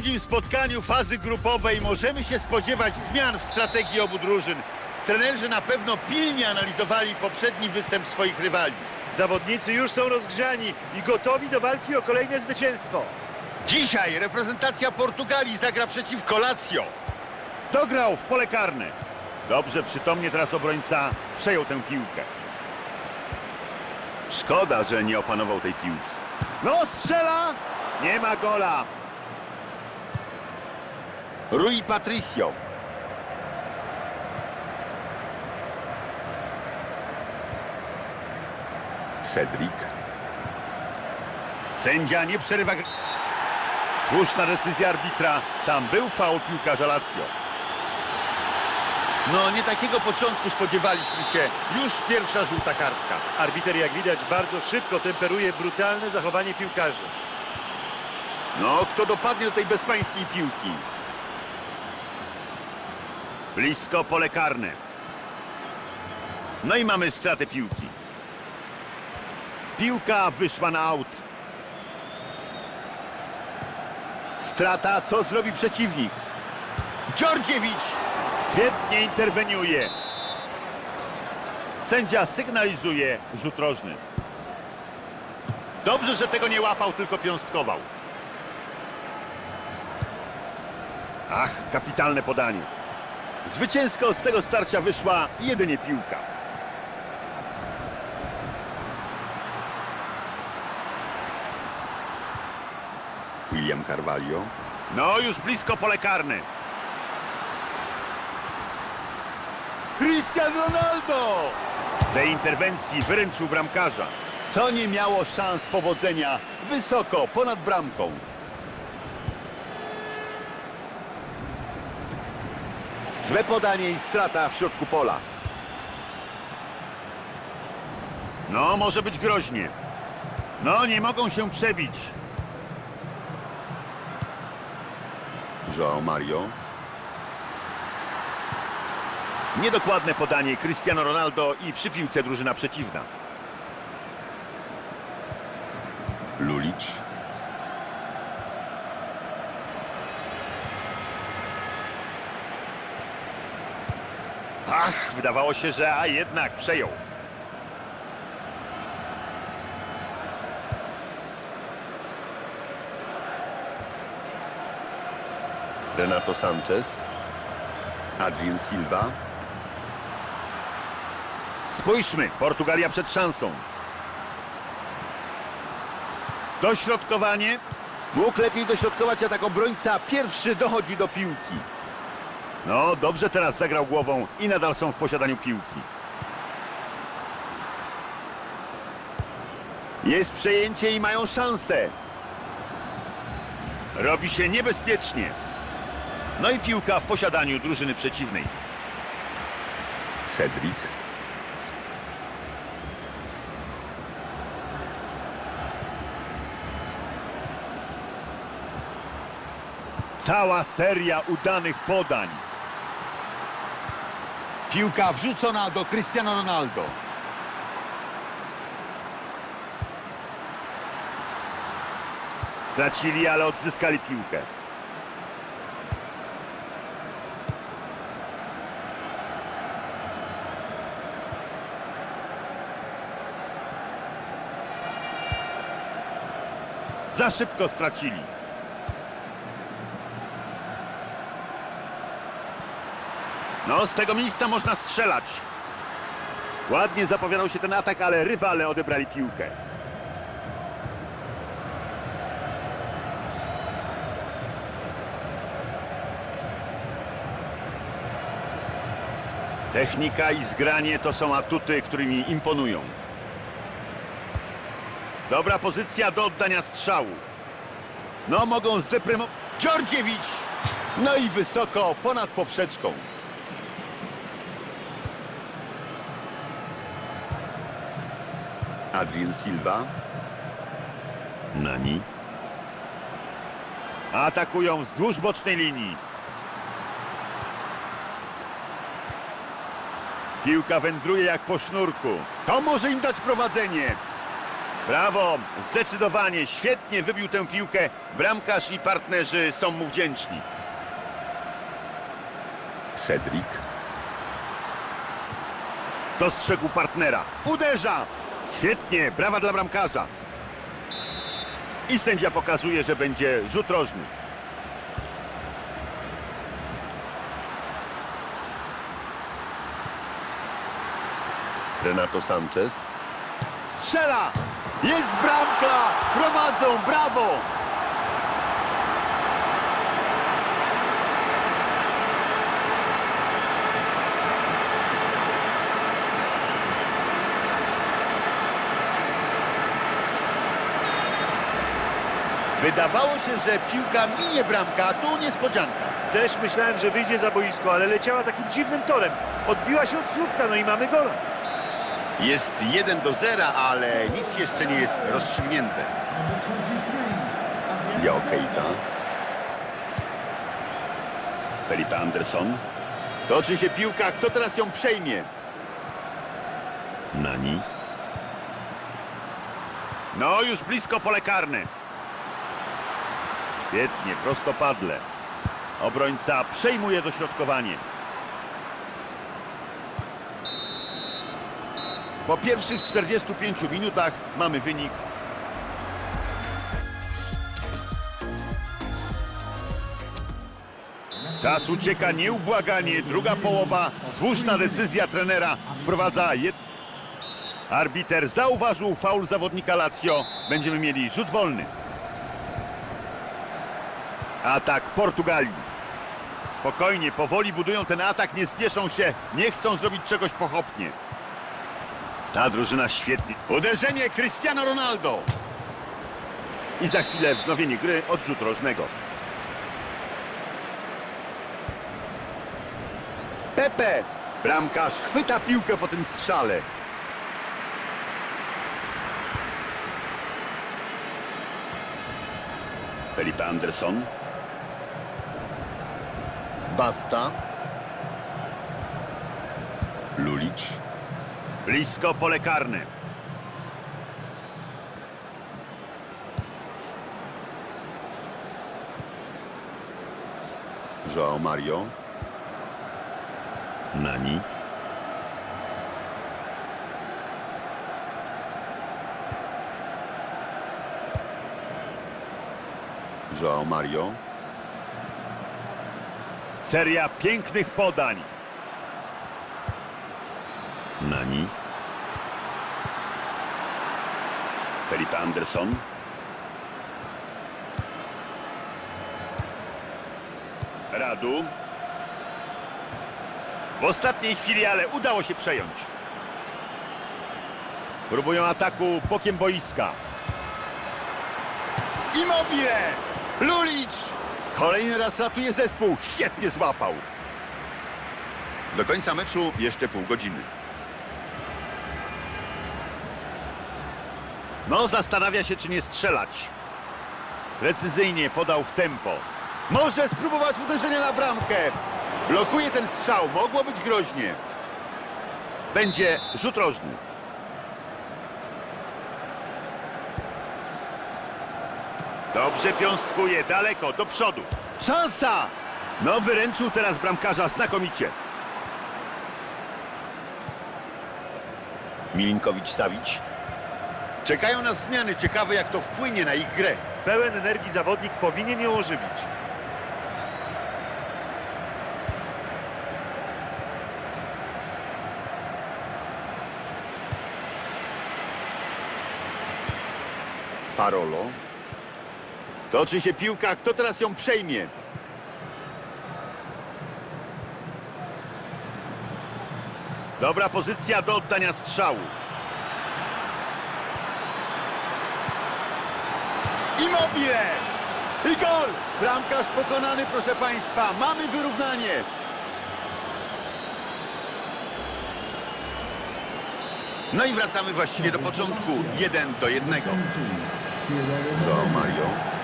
drugim spotkaniu fazy grupowej możemy się spodziewać zmian w strategii obu drużyn. Trenerzy na pewno pilnie analizowali poprzedni występ swoich rywali. Zawodnicy już są rozgrzani i gotowi do walki o kolejne zwycięstwo. Dzisiaj reprezentacja Portugalii zagra przeciwko Lazio. Dograł w pole karne. Dobrze, przytomnie teraz obrońca przejął tę piłkę. Szkoda, że nie opanował tej piłki. No, strzela! Nie ma gola. Rui Patricio. Cedric. Sędzia nie przerywa. Słuszna decyzja arbitra. Tam był faul piłkarza Lazio. No, nie takiego początku spodziewaliśmy się. Już pierwsza żółta kartka. Arbiter, jak widać, bardzo szybko temperuje brutalne zachowanie piłkarzy. No, kto dopadnie do tej bezpańskiej piłki? Blisko pole karne. No i mamy stratę piłki. Piłka wyszła na aut. Strata, co zrobi przeciwnik? Dziordziewicz świetnie interweniuje. Sędzia sygnalizuje rzut rożny. Dobrze, że tego nie łapał, tylko piąstkował. Ach, kapitalne podanie. Zwycięsko z tego starcia wyszła jedynie piłka. William Carvalho. No, już blisko pole karne. Cristiano Ronaldo! Tej interwencji wyręczył bramkarza. To nie miało szans powodzenia. Wysoko, ponad bramką. Złe podanie i strata w środku pola. No, może być groźnie. No, nie mogą się przebić. João Mario. Niedokładne podanie Cristiano Ronaldo i przy piłce drużyna przeciwna. Lulic. Ach, wydawało się, że a jednak przejął. Renato Sanchez. Adrien Silva. Spójrzmy, Portugalia przed szansą. Dośrodkowanie. Mógł lepiej dośrodkować, a tak obrońca pierwszy dochodzi do piłki. No, dobrze teraz zagrał głową i nadal są w posiadaniu piłki. Jest przejęcie i mają szansę. Robi się niebezpiecznie. No i piłka w posiadaniu drużyny przeciwnej. Cedric. Cała seria udanych podań. Piłka wrzucona do Cristiano Ronaldo. Stracili, ale odzyskali piłkę. Za szybko stracili. No, z tego miejsca można strzelać. Ładnie zapowiadał się ten atak, ale rywale odebrali piłkę. Technika i zgranie to są atuty, którymi imponują. Dobra pozycja do oddania strzału. No, mogą zdeprymować. Dziordziewicz! No i wysoko, ponad poprzeczką. Adrien Silva. Nani. Atakują wzdłuż bocznej linii. Piłka wędruje jak po sznurku. To może im dać prowadzenie. Brawo, zdecydowanie, świetnie wybił tę piłkę. Bramkarz i partnerzy są mu wdzięczni. Cedric. Dostrzegł partnera. Uderza! Świetnie, brawa dla bramkarza. I sędzia pokazuje, że będzie rzut rożny. Renato Sanchez. Strzela! Jest bramka! Prowadzą, brawo! Wydawało się, że piłka minie bramka, a tu niespodzianka. Też myślałem, że wyjdzie za boisko, ale leciała takim dziwnym torem. Odbiła się od słupka, no i mamy gola. Jest 1 do 0, ale nic jeszcze nie jest rozstrzygnięte. Jao Keita. Felipe Anderson. Toczy się piłka, kto teraz ją przejmie? Nani. No, już blisko pole karne. Świetnie, prostopadle. Obrońca przejmuje dośrodkowanie. Po pierwszych 45 minutach mamy wynik Czas ucieka nieubłaganie. Druga połowa. Słuszna decyzja trenera. Wprowadza jed... Arbiter zauważył faul zawodnika Lazio. Będziemy mieli rzut wolny. Atak Portugalii. Spokojnie, powoli budują ten atak, nie spieszą się, nie chcą zrobić czegoś pochopnie. Ta drużyna świetnie. Uderzenie Cristiano Ronaldo. I za chwilę wznowienie gry odrzut rożnego. Pepe. Bramkarz chwyta piłkę po tym strzale. Felipe Anderson. Basta. Lulic. Blisko pole karne. João Mario. Nani. João Mario. Seria pięknych podań. Nani. Felipe Anderson. Radu. W ostatniej chwili, ale udało się przejąć. Próbują ataku bokiem boiska. Immobile! Lulic! Kolejny raz ratuje zespół. Świetnie złapał. Do końca meczu jeszcze pół godziny. No, zastanawia się, czy nie strzelać. Precyzyjnie podał w tempo. Może spróbować uderzenia na bramkę. Blokuje ten strzał. Mogło być groźnie. Będzie rzut rożny. Dobrze piąstkuje, daleko, do przodu. Szansa! No, wyręczył teraz bramkarza znakomicie. Milinkowicz-Sawić. Czekają nas zmiany. Ciekawe, jak to wpłynie na ich grę. Pełen energii zawodnik powinien ją ożywić. Parolo. Toczy się piłka. Kto teraz ją przejmie? Dobra pozycja do oddania strzału. Immobile! I gol! Bramkarz pokonany, proszę Państwa. Mamy wyrównanie. No i wracamy właściwie do początku. Jeden do jednego. Do Mario.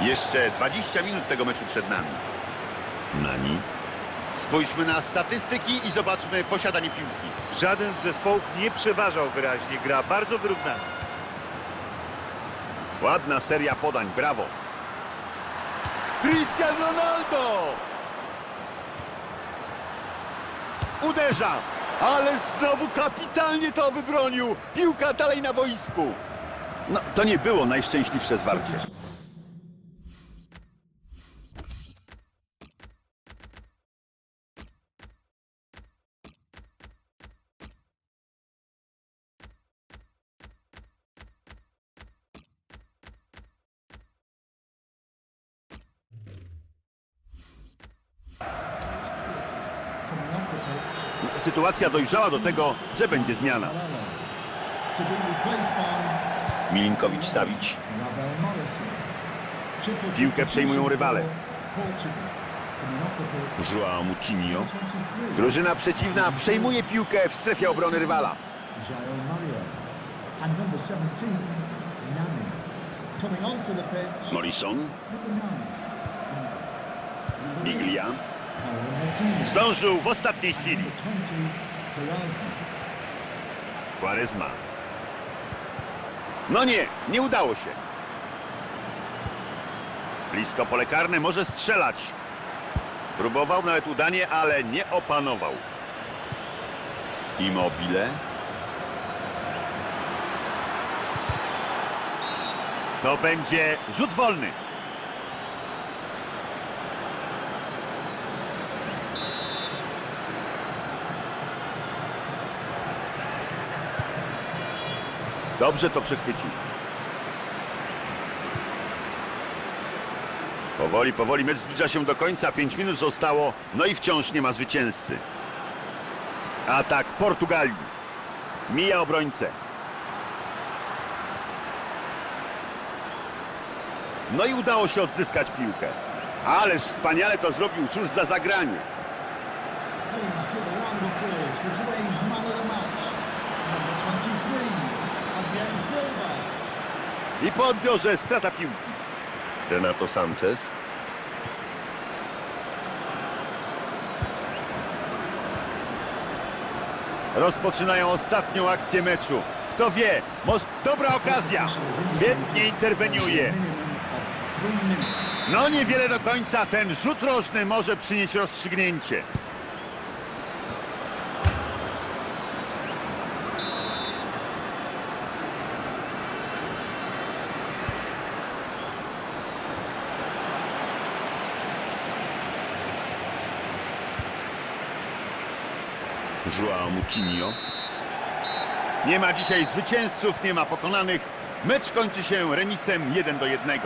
Jeszcze 20 minut tego meczu przed nami. Nani. Spójrzmy na statystyki i zobaczmy posiadanie piłki. Żaden z zespołów nie przeważał wyraźnie. Gra bardzo wyrównana. Ładna seria podań, brawo. Cristiano Ronaldo! Uderza! Ale znowu kapitalnie to wybronił. Piłka dalej na boisku. No, to nie było najszczęśliwsze zwarcie. Sytuacja dojrzała do tego, że będzie zmiana. Malala. To be replaced by Milinkowicz Savic. Ravel Morrison. Triple Piłkę przejmują rywale. Joao Moutinho. 23. Drużyna przeciwna przejmuje piłkę w strefie obrony rywala. Jael Mario. And number 17, Nani. Coming onto the pitch, Morrison, number 9. Number Biglia. Zdążył w ostatniej chwili. Number 20, Perazma. Quaresma. No nie, nie udało się. Blisko pole karne może strzelać. Próbował nawet udanie, ale nie opanował. Immobile. To będzie rzut wolny. Dobrze to przechwycił. Powoli, powoli mecz zbliża się do końca. 5 minut zostało, no i wciąż nie ma zwycięzcy. Atak Portugalii. Mija obrońcę. No i udało się odzyskać piłkę. Ależ wspaniale to zrobił, cóż za zagranie. Please give a round of applause for today's man of the match. Number 23, Adrian Silva. I po odbiorze strata piłki. Renato Sanchez. Rozpoczynają ostatnią akcję meczu. Kto wie, może dobra okazja. Świetnie interweniuje. No niewiele do końca. Ten rzut rożny może przynieść rozstrzygnięcie. Joao Moutinho. Nie ma dzisiaj zwycięzców, nie ma pokonanych. Mecz kończy się remisem 1 do 1.